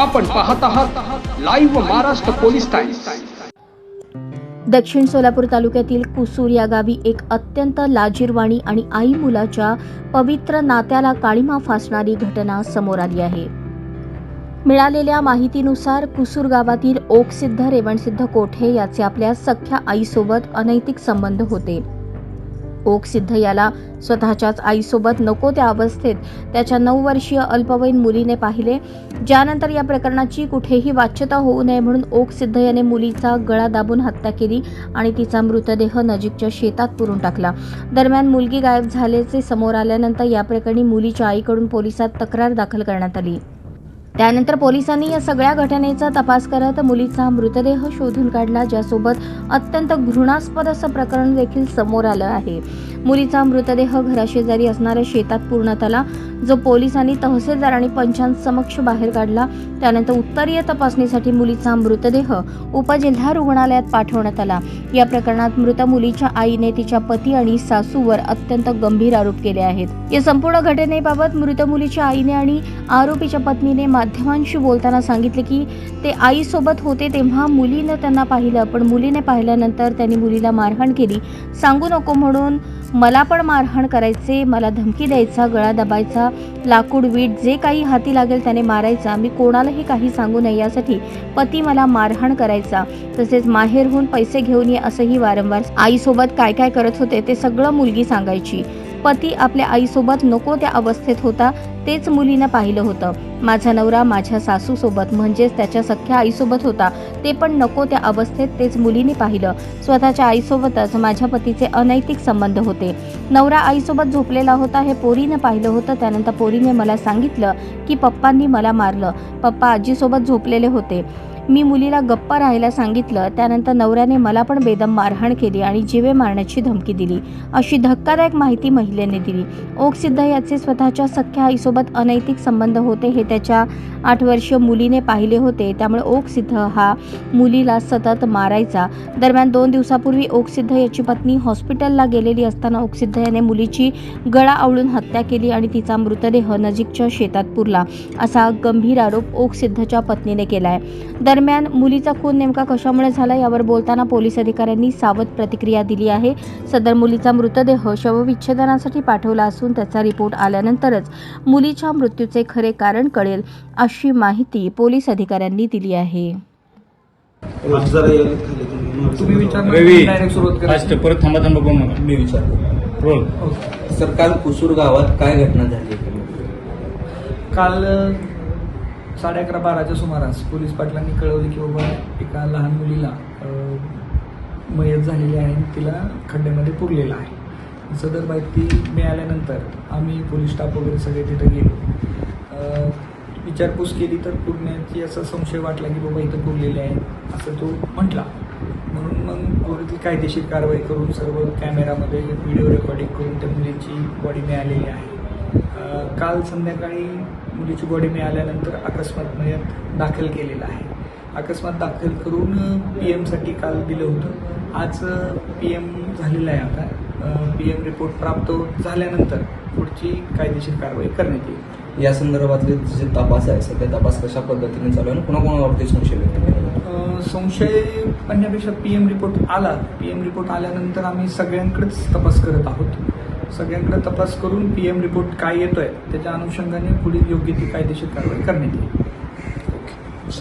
आपण पाहत आहात लाईव्ह महाराष्ट्र पोलीस टाइम्स दक्षिण सोलापूर तालुक्यातील कुसूर या गावी एक अत्यंत लाजीरवाणी आणि आई मुलाच्या पवित्र नात्याला काळीमा फासणारी घटना समोर आली आहे. मिळालेल्या माहितीनुसार कुसूर गावातील ओकसिद्ध रेवणसिद्ध कोठे याचे आपल्या सख्या आईसोबत अनैतिक संबंध होते. ओकसिद्ध याला स्वतःच्याच आईसोबत नको त्या अवस्थेत. त्याच्या नऊ वर्षीय अल्पवयीन मुलीने पाहिले. ज्यानंतर या प्रकरणाची कुठेही वाच्यता होऊ नये म्हणून ओक सिद्ध याने मुलीचा गळा दाबून हत्या केली आणि तिचा मृतदेह नजीकच्या शेतात पुरून टाकला. दरम्यान मुलगी गायब झाल्याचे समोर आल्यानंतर या प्रकरणी मुलीच्या आईकडून पोलिसात तक्रार दाखल करण्यात आली. त्यानंतर पोलिसांनी या सगळ्या घटनेचा तपास करत मुलीचा मृतदेह शोधून काढला ज्यासोबत अत्यंत घृणास्पद असं प्रकरण देखील समोर आलं आहे. मुलीचा मृतदेह घराशेजारी असणाऱ्या शेतात पूर्णतला जो पोलिसांनी तहसीलदार आणि पंचांसमक्ष बाहेर काढला त्यानंतर उत्तरीय तपासणीसाठी मुलीचा मृतदेह उपजिल्हा रुग्णालयात पाठवण्यात आला. या प्रकरणात मृत मुलीच्या आईने तिच्या पती आणि सासूवर अत्यंत गंभीर आरोप केले आहेत. या संपूर्ण घटनेबाबत मृत मुलीच्या आईने आणि आरोपीच्या पत्नीने माध्यमांशी बोलताना सांगितले की ते आईसोबत होते तेव्हा मुलीनं त्यांना पाहिलं पण मुलीने पाहिल्यानंतर त्यांनी मुलीला मारहाण केली. सांगू नको म्हणून मला पण मारहाण करायचे मला धमकी द्यायचा गळा दबायचा लाकूड वीट जे काही हाती लागेल त्याने मारायचा. मी कोणालाही काही सांगू नये यासाठी पती मला मारहाण करायचा. तसेच माहेरहून पैसे घेऊन ये असंही वारंवार आईसोबत काय काय करत होते ते सगळं मुलगी सांगायची. पती आपल्या आईसोबत नको त्या अवस्थेत होता तेच मुलीनं पाहिलं होतं. माझा नवरा माझ्या सासूसोबत म्हणजेच त्याच्या सख्या आईसोबत होता. ते पण नको त्या अवस्थेत तेच मुलीने पाहिलं. स्वतःच्या आईसोबतच माझ्या पतीचे अनैतिक संबंध होते. नवरा आईसोबत झोपलेला होता हे पोरीनं पाहिलं होतं. त्यानंतर पोरीने मला सांगितलं की पप्पांनी मला मारलं. पप्पा आजीसोबत झोपलेले होते. मी मुलीला गप्पा राहायला सांगितलं त्यानंतर नवऱ्याने मला पण बेदम मारहाण केली आणि जीवे मारण्याची धमकी दिली. अशी धक्कादायक माहिती महिलेने दिली. ओकसिद्ध याचे स्वतःच्या सख्या आईसोबत अनैतिक संबंध होते हे त्याच्या आठ वर्षीय मुलीने पाहिले होते. त्यामुळे ओकसिद्ध हा मुलीला सतत मारायचा. दरम्यान दोन दिवसापूर्वी ओकसिद्ध याची पत्नी हॉस्पिटलला गेलेली असताना ओकसिद्ध याने मुलीची गळा आवळून हत्या केली आणि तिचा मृतदेह नजीकच्या शेतात पुरला असा गंभीर आरोप ओकसिद्धच्या पत्नीने केलाय. दरम्यान मुलीचा खून नेमका कशामुळे झाला यावर बोलताना पोलीस अधिकाऱ्यांनी सावध प्रतिक्रिया दिली आहे. सदर मुलीचा मृतदेह शवविच्छेदनासाठी पाठवला असून त्याचा रिपोर्ट आल्यानंतरच मुलीच्या मृत्यूचे खरे कारण कळेल अशी माहिती पोलीस अधिकाऱ्यांनी दिली आहे. जरा यायला खाली तुम्ही. तुम्ही विचारलं रवी डायरेक्ट सुरुवात करा. फास्ट परत थांबा थांबा बघू नका. मी विचारतो. रोल सर काल कुसूर गावात काय घटना झाली? काल अ, साडे अकरा बाराच्या सुमारास पोलीस पाटलांनी कळवले की बाबा एका लहान मुलीला मयत झालेली आहे आणि तिला खड्ड्यामध्ये पुरलेला आहे. सदर माहिती मिळाल्यानंतर आम्ही पोलीस स्टाफ वगैरे सगळे तिथं गेलो. विचारपूस केली तर पुरण्याची असा संशय वाटला की बाबा इथं पुरलेले आहे असं तो म्हटला. म्हणून मग पुढील कायदेशीर कारवाई करून सर्व कॅमेरामध्ये व्हिडिओ रेकॉर्डिंग करून त्या मुलीची बॉडी मिळालेली आहे. काल संध्याकाळी मुलीची बॉडी मिळाल्यानंतर अकस्मात मयत दाखल केलेलं आहे. अकस्मात दाखल करून पी एमसाठी काल दिलं होतं. आज पी एम झालेलं आहे आता. पी एम रिपोर्ट प्राप्त झाल्यानंतर पुढची कायदेशीर कारवाई करण्यात येईल. या संदर्भातले जे तपास आहे सध्या तपास कशा पद्धतीने चालू आहे पुन्हा कोणावरती संशय व्यक्त संशय म्हणण्यापेक्षा पी एम रिपोर्ट आला. पी एम रिपोर्ट आल्यानंतर आम्ही सगळ्यांकडेच तपास करत आहोत. सगळ्यांकडे तपास करून पी एम रिपोर्ट काय येतोय त्याच्या अनुषंगाने पुढील योग्य ती कायदेशीर कारवाई करण्यात येईल.